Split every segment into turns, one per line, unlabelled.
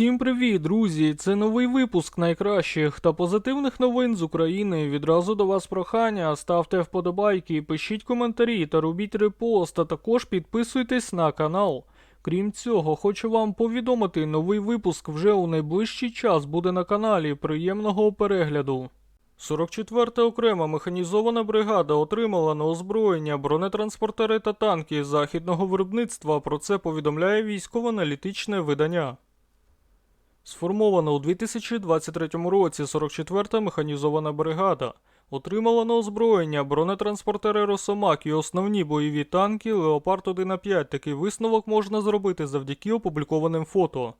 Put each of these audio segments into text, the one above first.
Всім привіт, друзі! Це новий випуск найкращих та позитивних новин з України. Відразу до вас прохання. Ставте вподобайки, пишіть коментарі та робіть репост, а також підписуйтесь на канал. Крім цього, хочу вам повідомити, новий випуск вже у найближчий час буде на каналі. Приємного перегляду. 44-та окрема механізована бригада отримала на озброєння бронетранспортери та танки західного виробництва. Про це повідомляє військово-аналітичне видання. Сформована у 2023 році 44-та механізована бригада. Отримала на озброєння бронетранспортери Росомак і основні бойові танки Леопард 1 а 5 Такий висновок можна зробити завдяки опублікованим фото.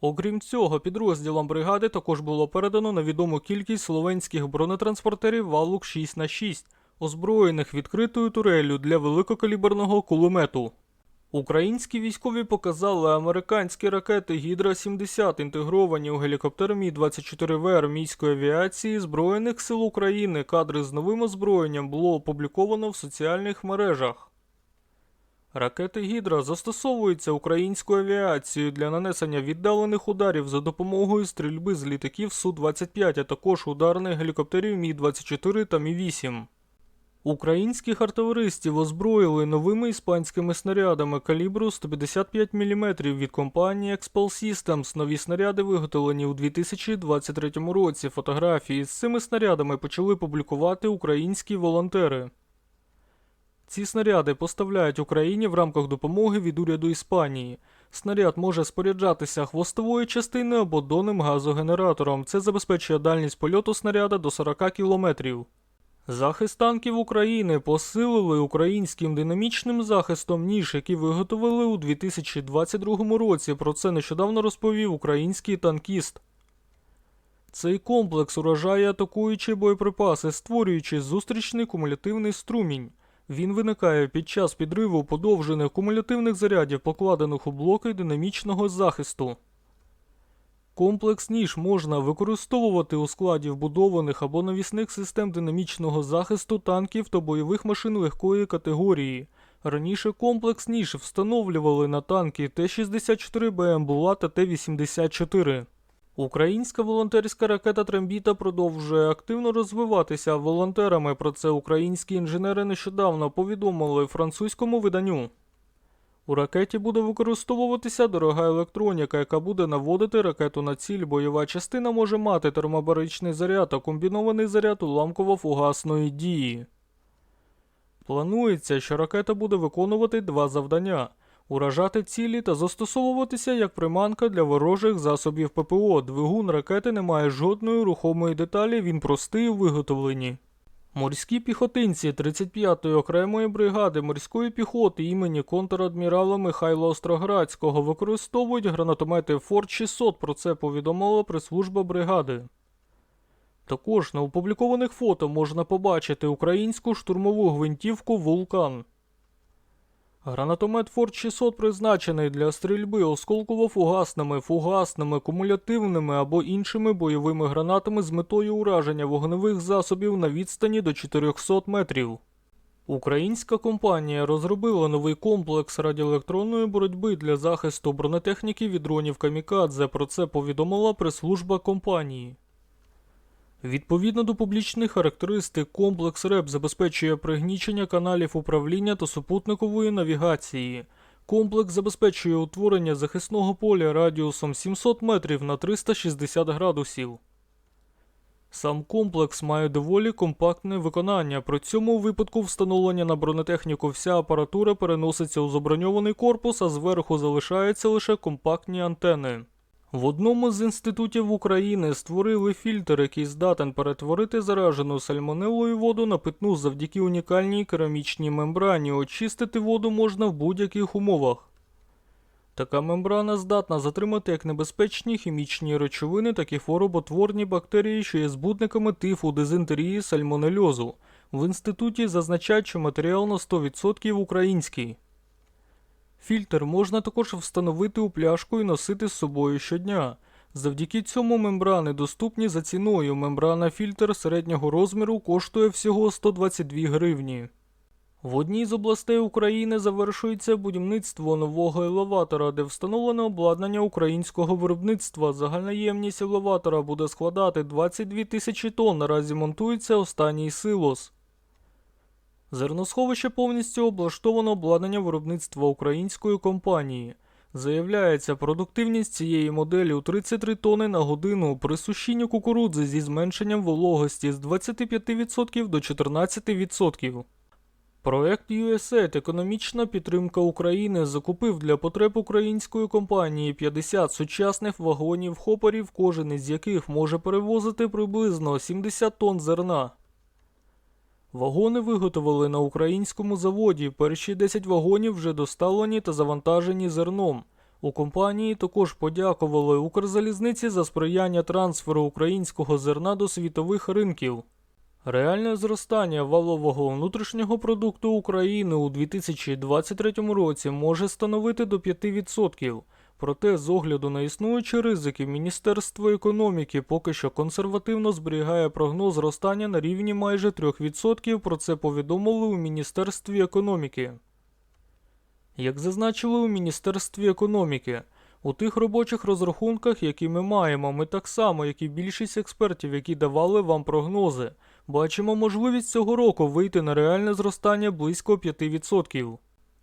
Окрім цього, підрозділам бригади також було передано на відому кількість словенських бронетранспортерів Валук 6 х 6 озброєних відкритою турелью для великокаліберного кулемету. Українські військові показали американські ракети Гідра-70, інтегровані у гелікоптер Мі-24В армійської авіації Збройних сил України. Кадри з новим озброєнням було опубліковано в соціальних мережах. Ракети Гідра застосовуються українською авіацією для нанесення віддалених ударів за допомогою стрільби з літаків Су-25, а також ударних гелікоптерів Мі-24 та Мі-8. Українських артилеристів озброїли новими іспанськими снарядами калібру 155 мм від компанії Expel Systems. Нові снаряди виготовлені у 2023 році. Фотографії з цими снарядами почали публікувати українські волонтери. Ці снаряди поставляють Україні в рамках допомоги від уряду Іспанії. Снаряд може споряджатися хвостовою частиною або донним газогенератором. Це забезпечує дальність польоту снаряда до 40 кілометрів. Захист танків України посилили українським динамічним захистом ніж, які виготовили у 2022 році. Про це нещодавно розповів український танкіст. Цей комплекс уражає атакуючі боєприпаси, створюючи зустрічний кумулятивний струмінь. Він виникає під час підриву подовжених кумулятивних зарядів, покладених у блоки динамічного захисту. Комплекс ніж можна використовувати у складі вбудованих або навісних систем динамічного захисту танків та бойових машин легкої категорії. Раніше комплекс ніж встановлювали на танки Т-64БМ Була та Т-84. Українська волонтерська ракета Трембіта продовжує активно розвиватися волонтерами. Про це українські інженери нещодавно повідомили французькому виданню. У ракеті буде використовуватися дорога електроніка, яка буде наводити ракету на ціль. Бойова частина може мати термобаричний заряд та комбінований заряд уламково-фугасної дії. Планується, що ракета буде виконувати два завдання: уражати цілі та застосовуватися як приманка для ворожих засобів ППО. Двигун ракети не має жодної рухомої деталі, він простий у виготовленні. Морські піхотинці 35-ї окремої бригади морської піхоти імені контрадмірала Михайла Остроградського використовують гранатомети Форт 600. Про це повідомила прес-служба бригади. Також на опублікованих фото можна побачити українську штурмову гвинтівку Вулкан. Гранатомет Форт 600 призначений для стрільби осколково-фугасними, фугасними, кумулятивними або іншими бойовими гранатами з метою ураження вогневих засобів на відстані до 400 метрів. Українська компанія розробила новий комплекс радіоелектронної боротьби для захисту бронетехніки від дронів Камікадзе. Про це повідомила прес-служба компанії. Відповідно до публічних характеристик, комплекс РЕП забезпечує пригнічення каналів управління та супутникової навігації. Комплекс забезпечує утворення захисного поля радіусом 700 метрів на 360 градусів. Сам комплекс має доволі компактне виконання. При цьому у випадку встановлення на бронетехніку вся апаратура переноситься у заброньований корпус, а зверху залишаються лише компактні антени. В одному з інститутів України створили фільтр, який здатен перетворити заражену сальмонелою воду на питну завдяки унікальній керамічній мембрані. Очистити воду можна в будь-яких умовах. Така мембрана здатна затримати як небезпечні хімічні речовини, так і хвороботворні бактерії, що є збудниками тифу, дизентерії, сальмонельозу. В інституті зазначають, що матеріал на 100% український. Фільтр можна також встановити у пляшку і носити з собою щодня. Завдяки цьому мембрани доступні за ціною. Мембрана фільтр середнього розміру коштує всього 122 гривні. В одній з областей України завершується будівництво нового елеватора, де встановлено обладнання українського виробництва. Загальна ємність елеватора буде складати 22 тисячі тонн. Наразі монтується останній силос. Зерносховище повністю облаштовано обладнання виробництва української компанії. Заявляється, продуктивність цієї моделі у 33 тони на годину при сушінні кукурудзи зі зменшенням вологості з 25% до 14%. Проект USAID Економічна підтримка України закупив для потреб української компанії 50 сучасних вагонів хопорів, кожен із яких може перевозити приблизно 70 тонн зерна. Вагони виготовили на українському заводі. Перші 10 вагонів вже доставлені та завантажені зерном. У компанії також подякували Укрзалізниці за сприяння трансферу українського зерна до світових ринків. Реальне зростання валового внутрішнього продукту України у 2023 році може становити до 5%. Проте, з огляду на існуючі ризики, Міністерство економіки поки що консервативно зберігає прогноз зростання на рівні майже 3%. Про це повідомили у Міністерстві економіки. Як зазначили у Міністерстві економіки, у тих робочих розрахунках, які ми маємо, ми так само, як і більшість експертів, які давали вам прогнози, бачимо можливість цього року вийти на реальне зростання близько 5%.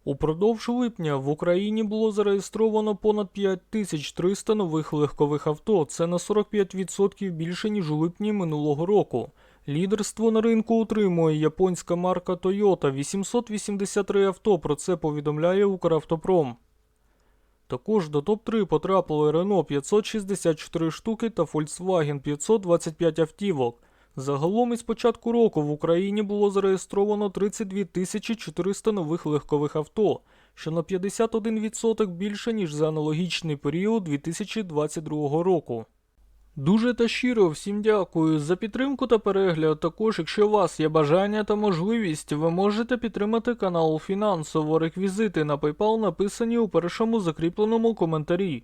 Упродовж липня в Україні було зареєстровано понад 5300 нових легкових авто. Це на 45% більше, ніж у липні минулого року. Лідерство на ринку утримує японська марка Toyota 883 авто. Про це повідомляє Укравтопром. Також до топ-3 потрапили Renault 564 штуки та Volkswagen 525 автівок. Загалом із початку року в Україні було зареєстровано 32 400 нових легкових авто, що на 51% більше, ніж за аналогічний період 2022 року. Дуже та щиро всім дякую за підтримку та перегляд. Також, якщо у вас є бажання та можливість, ви можете підтримати канал фінансово. Реквізити на PayPal написані у першому закріпленому коментарі.